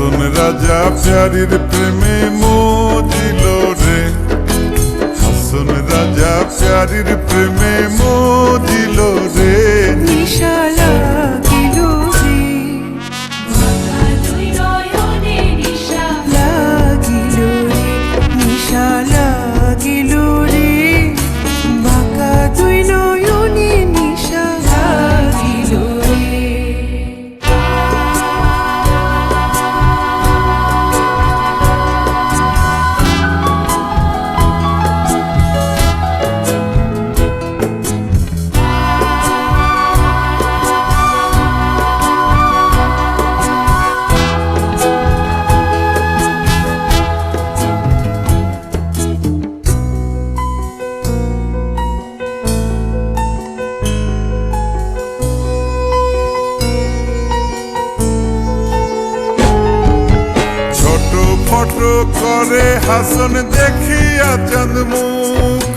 হাসন রাজা প্যারির প্রেমে মজিল রে। হাসন রাজা প্যারির প্রেমে মো শুভ্র করে হাসন দেখিয়া চাঁদ মুখ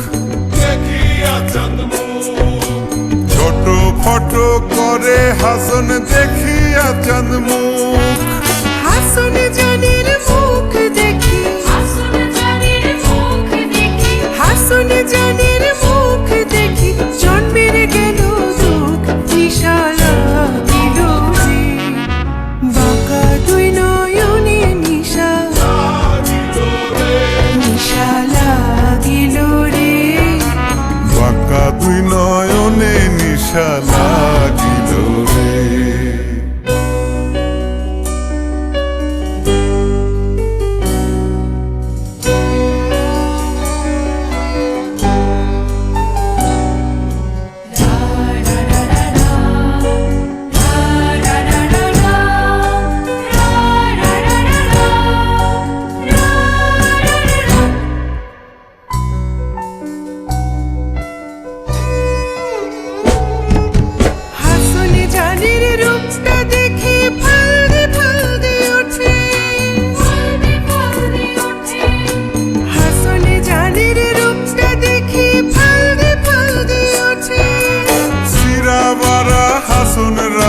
দেখিয়া চাঁদ ছোট ফটো করে হাসন দেখিয়া চাঁদ মুখ তুই নয়নে নিশালা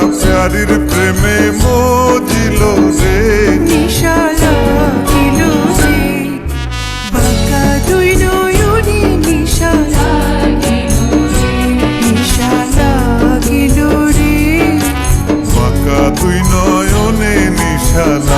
প্যারির প্রেমে মজিল রে নিশালা কিল রে বাঁকা দুই নয়নে নিশালা নিশালা কিল রে বাঁকা দুই নয়নে নিশালা